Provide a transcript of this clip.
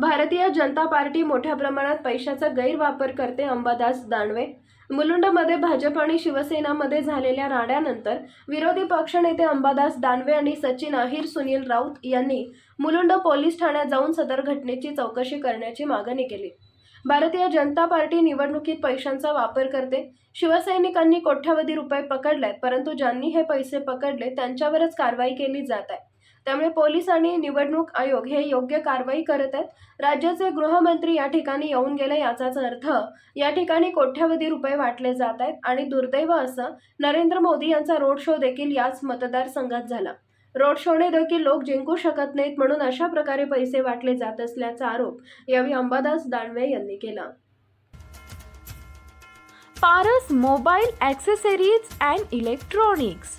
Bharatiya Janata party मोठ्या प्रमाणात पैशाचा गैरवापर करते अंबादास दानवे. मुलुंडमध्ये भाजप आणि शिवसेनामध्ये झालेल्या राड्यानंतर विरोधी पक्षनेते अंबादास दानवे आणि सचिन अहिर सुनील राऊत यांनी मुलुंड पोलीस ठाण्यात जाऊन सदर घटनेची चौकशी करण्याची मागणी केली. भारतीय जनता पार्टी निवडणुकीत पैशांचा वापर करते. शिवसैनिकांनी कोट्यावधी रुपये पकडले परंतु ज्यांनी हे पैसे पकडले त्यांच्यावरच कारवाई केली जात आहे. त्यामुळे पोलीस आणि निवडणूक आयोग हे योग्य कारवाई करत आहेत. राज्याचे गृहमंत्री या ठिकाणी येऊन गेले याचाच अर्थ या ठिकाणी कोट्यावधी रुपये वाटले जात आहेत आणि दुर्दैव असं नरेंद्र मोदी यांचा रोड शो देखील याच मतदारसंघात झाला. रोड शोने देखील लोक जिंकू शकत नाहीत म्हणून अशा प्रकारे पैसे वाटले जात असल्याचा आरोप यावेळी अंबादास दानवे यांनी केला. Paras mobile accessories and electronics